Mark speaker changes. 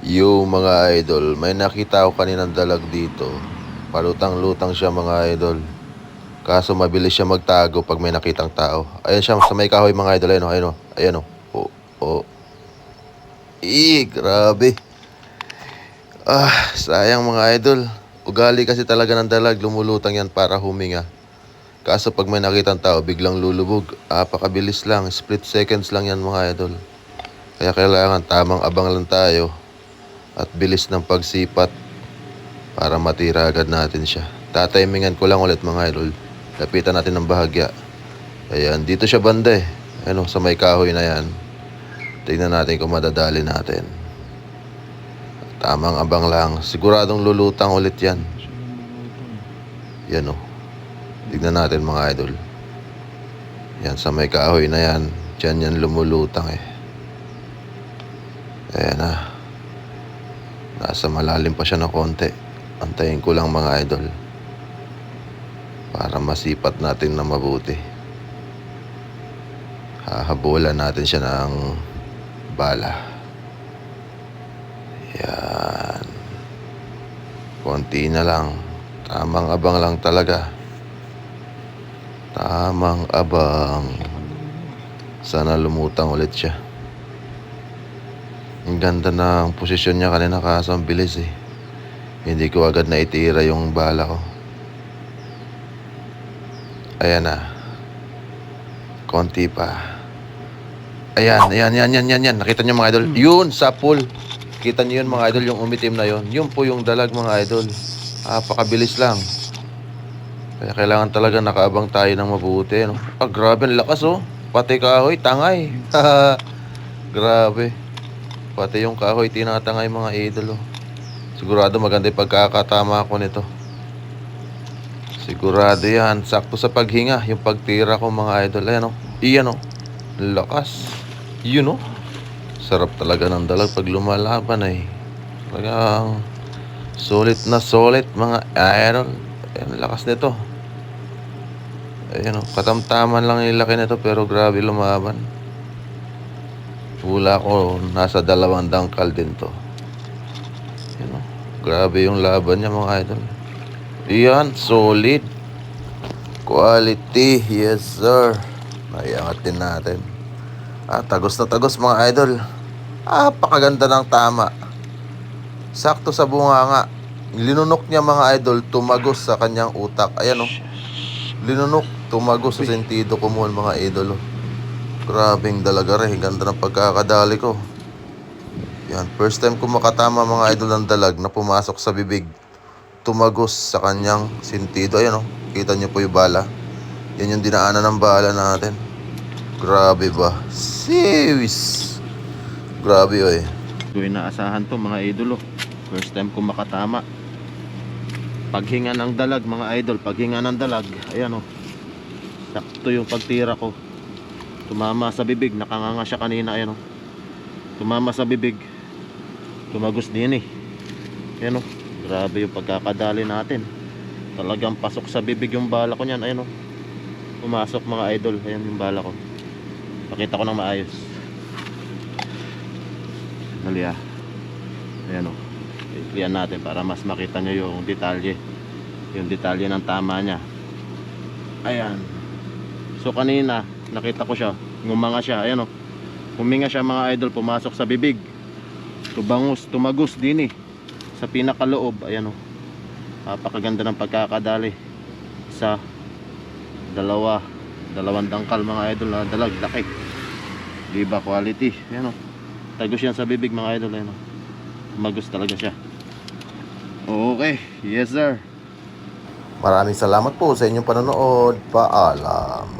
Speaker 1: Yo mga idol, may nakita ako kaninang dalag dito. Palutang-lutang siya mga idol. Kaso mabilis siya magtago pag may nakitang tao. Ayan siya sa may kahoy mga idol. Ayan o, ayan o. Ayan o. Oh, oh. Ih, grabe. Ah, sayang mga idol. Ugali kasi talaga ng dalag. Lumulutang yan para huminga. Kaso pag may nakitang tao, biglang lulubog. Apakabilis lang. Split seconds lang yan mga idol. Kaya kailangan tamang abang lang tayo at bilis ng pagsipat para matira agad natin siya. Tatimingan ko lang ulit mga idol. Lapitan natin ng bahagya. Ayan, dito siya banda eh. Ano, sa may kahoy na yan. Tingnan natin kung madadali natin. Tamang abang lang. Siguradong lulutang ulit yan. Yan o. Tignan natin mga idol. Yan, sa may kahoy na yan. Diyan yan lumulutang eh. Ayan na. Nasa malalim pa siya ng konti. Antayin ko lang mga idol. Para masipat natin na mabuti. Hahabulan natin siya ng bala. Yan. Konti na lang. Tamang abang lang talaga. Tamang abang. Sana lumutang ulit siya. Ang ganda ng posisyon niya kanina kaso ang bilis eh. Hindi ko agad naitira yung bala ko. Ayan na. Konti pa. Ayan, ayan, ayan, ayan, ayan, ayan. Nakita niyo mga idol? Yun, sa pool. Kita niyo yun mga idol, yung umitim na yun. Yun po yung dalag mga idol. Apakabilis lang. Kaya kailangan talaga nakaabang tayo ng mabuti. No? Ah, grabe, ang lakas oh. Pati kahoy, tangay. grabe. Pati yung kahoy, tinatangay mga idol. Oh. Sigurado maganda yung pagkakatama ko nito. Sigurado yan. Sakto sa paghinga. Yung pagtira ko mga idol. Ayan o. Iyan o. Lakas. Yun o. Sarap talaga ng dalag pag lumalaban ay. Talagang sulit na sulit mga idol. Ayan, lakas nito. Ayan o. Katamtaman lang yung laki nito pero grabe lumaban. Hula ko, nasa dalawang dangkal din to. Yan o. Grabe yung laban niya mga idol. Yan, solid. Quality, yes sir. Naiangat din natin. Ah, tagos na tagos mga idol. Ah, pakaganda ng tama. Sakto sa bunga nga. Linunok niya mga idol, tumagos sa kanyang utak. Ayan o. Linunok, tumagos sa sentido kumuhol mga idol. oh. Grabing dalaga rin. Ganda ng pagkakadali ko. Yan. First time ko makatama mga idol ng dalag na pumasok sa bibig. Tumagos sa kanyang sentido. Ayan o. Kita niyo po yung bala. Yan yung dinaanan ng bala natin. Grabe ba? Serious. Grabe o eh.
Speaker 2: Ko inaasahan to mga idolo. First time ko makatama. Paghinga ng dalag mga idol, paghinga ng dalag. Ayan oh. Sakto yung pagtira ko. Tumama sa bibig, nakanganga siya kanina ayan oh. Tumama sa bibig. Tumagos din eh. Ayan oh. Grabe yung pagkakadali natin. Talagang pasok sa bibig yung bala ko niyan, ayan oh. Pumasok mga idol, ayan yung bala ko. Pakita ko ng maayos. Dali ah. Ayan o. I-clear natin para mas makita nyo yung detalye. Yung detalye ng tama niya. Ayan. So kanina, nakita ko siya. Ngumanga siya. Ayan o. Huminga siya mga idol. Pumasok sa bibig. Tubangus, tumagos din eh. Sa pinakaloob. Ayan o. Napakaganda ng pagkakadali. Sa dalawa. Dalawang dangkal mga idol na dalag. Laki. Diba quality. Ayan o. Tagos yan sa bibig mga idol. Ayan o. Magos talaga siya. Okay. Yes sir.
Speaker 1: Maraming salamat po sa inyong panonood. Paalam.